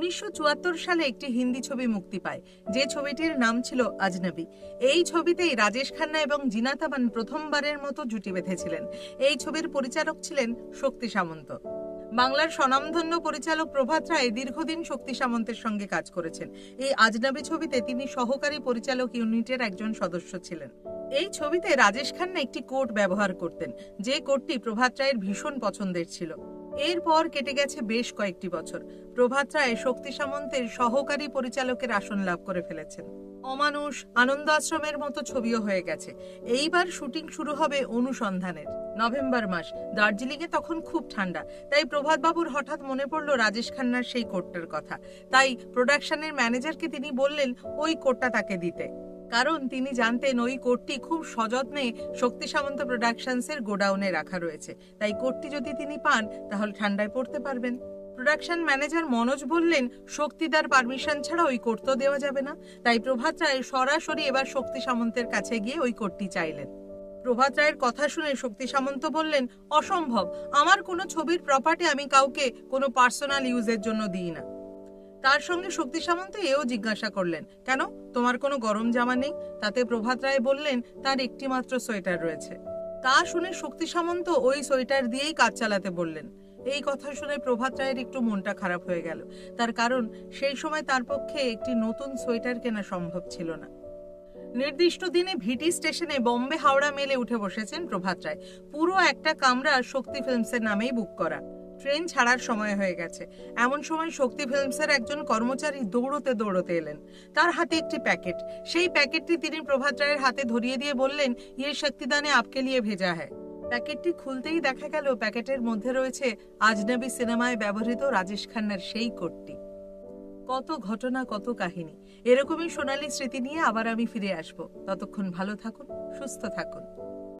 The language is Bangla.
উনিশশো সালে একটি হিন্দি ছবি মুক্তি পায়। যে ছবিটির নাম ছিল আজনবী। এই ছবিতেই রাজেশ খান্না এবং জিনা তামান প্রথমবারের মতো জুটি বেঁধেছিলেন। এই ছবির পরিচালক ছিলেন শক্তি সামন্ত। বাংলার স্বনামধন্য পরিচালক প্রভাত রায় দীর্ঘদিন শক্তি সামন্তের সঙ্গে কাজ করেছেন। এই আজনবী ছবিতে তিনি সহকারী পরিচালক ইউনিটের একজন সদস্য ছিলেন। এই ছবিতে রাজেশ খান্না একটি কোট ব্যবহার করতেন। যে কোটটি প্রভাত রায়ের ভীষণ পছন্দের ছিল। এরপর কেটে গেছে বেশ কয়েকটি বছর। প্রভাত রায় শক্তি সামন্তের সহকারী পরিচালকের আসন লাভ করে ফেলেছেন। অমানুষ আনন্দ আশ্রমের মতো ছবিও হয়ে গেছে। এইবার শুটিং শুরু হবে অনুসন্ধানের। নভেম্বর মাস, দার্জিলিংয়ে তখন খুব ঠান্ডা। তাই প্রভাত বাবুর হঠাৎ মনে পড়ল রাজেশ খান্নার সেই কোটটার কথা। তাই প্রোডাকশনের ম্যানেজারকে তিনি বললেন, ওই কোটটা তাকে দিতে। কারণ তিনি জানতেন ওই কোটটি খুব সযত্নে শক্তি সামন্ত প্রোডাকশনসের গোডাউনে রাখা রয়েছে। তাই কোটটি যদি তিনি পান, তাহলে ঠান্ডায় পড়তে পারবেন। প্রোডাকশন ম্যানেজার মনোজ বললেন, শক্তিদার পারমিশন ছাড়া ওই কোট তো দেওয়া যাবে না। তাই প্রভাত রায় সরাসরি এবার শক্তি সামন্তের কাছে গিয়ে ওই কোটটি চাইলেন। প্রভাত রায়ের কথা শুনে শক্তি সামন্ত বললেন, অসম্ভব! আমার কোনো ছবির প্রপার্টি আমি কাউকে কোনো পার্সোনাল ইউজের জন্য দিই না। তার সঙ্গে শক্তি সামন্ত এও জিজ্ঞাসা করলেন, কেন? তোমার কোনো গরম জামা নেই? তাতে প্রভাত রায় বললেন, তার একটি মাত্র সোয়েটার রয়েছে। তা শুনে শক্তি সামন্ত ওই সোয়েটার দিয়েই কাজ চালাতে বললেন। এই কথা শুনে প্রভাত রায়ের একটু মনটা খারাপ হয়ে গেল। তার কারণ, সেই সময় তার পক্ষে একটি নতুন সোয়েটার কেনা সম্ভব ছিল না। নির্দিষ্ট দিনে ভিটি স্টেশনে বম্বে হাওড়া মেলে উঠে বসেছেন প্রভাত রায়। পুরো একটা কামরা শক্তি ফিল্মসের নামেই বুক করা। ট্রেন ছাড়ার সময় হয়ে গেছে। এমন সময় শক্তি ফিল্মসের একজন কর্মচারী দৌড়তে দৌড়তে এলেন। তার হাতে একটি প্যাকেট। সেই প্যাকেটটি তিনি প্রভাত রায়ের হাতে ধরিয়ে দিয়ে বললেন ইয়ে শক্তিদানে আপকে লিয়ে ভেজা হ্যায়। প্যাকেটটি খুলতেই দেখা গেল, প্যাকেটের মধ্যে রয়েছে আজনবী সিনেমায় ব্যবহৃত রাজেশ খান্নার সেই কোটটি। কত ঘটনা, কত কাহিনী। এরকমই সোনালী স্মৃতি নিয়ে আবার আমি ফিরে আসব। ততক্ষণ ভালো থাকুন, সুস্থ থাকুন।